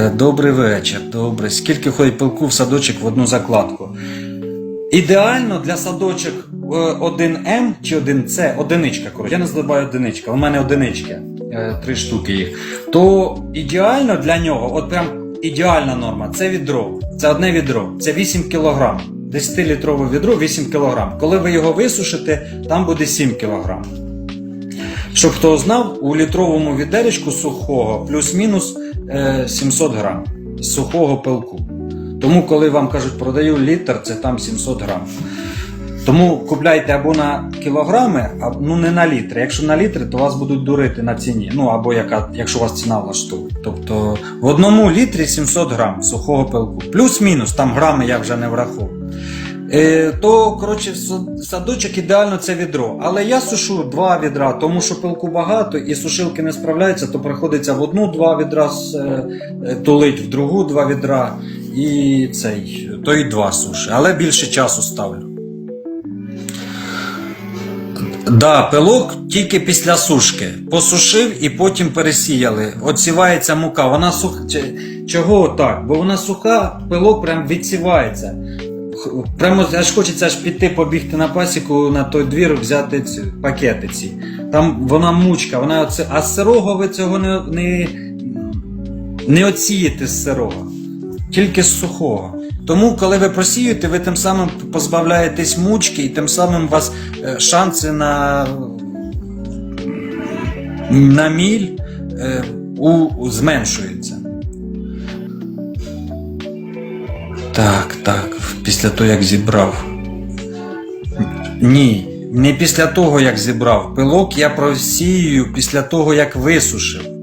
Е, Добрий вечір, добре. Скільки ходить пилку в садочок в одну закладку? Ідеально для садочок е, 1М чи 1С, одиничка, коротше. Я не називаю одиничка, у мене одинички, е, три штуки їх. То ідеально для нього, от прям ідеальна норма, це відро. Це одне відро, це 8 кг. 10-літрове відро 8 кг. Коли ви його висушите, там буде 7 кг. Щоб хто знав, у літровому відеречку сухого плюс-мінус е, 700 грам сухого пилку. Тому, коли вам кажуть, продаю літр, це там 700 грам. Тому купляйте або на кілограми, а, ну не на літри. Якщо на літри, то вас будуть дурити на ціні. Ну або яка, якщо вас ціна влаштує. Тобто в одному літрі 700 грам сухого пилку. Плюс-мінус, там грами я вже не враховую. Е, то, коротше, в садочок ідеально це відро. Але я сушу два відра, тому що пилку багато і сушилки не справляються, то приходиться в одну два відра е, е, тулить, в другу два відра і цей, то і два суші. Але більше часу ставлю. Да, пилок тільки після сушки. Посушив і потім пересіяли. Отсівається мука. Вона суха. Чого так? Бо вона суха, пилок прям відсівається. Прямо аж хочеться аж піти побігти на пасіку на той двір, взяти ці пакети ці. Там вона мучка, вона оце, а з сирого ви цього не, не, не оцієте з сирого, тільки з сухого. Тому, коли ви просіюєте, ви тим самим позбавляєтесь мучки, і тим самим у вас е, шанси на, на міль е, у, зменшуються. Так, так, після того, як зібрав. Ні, не після того, як зібрав пилок, я просію після того, як висушив.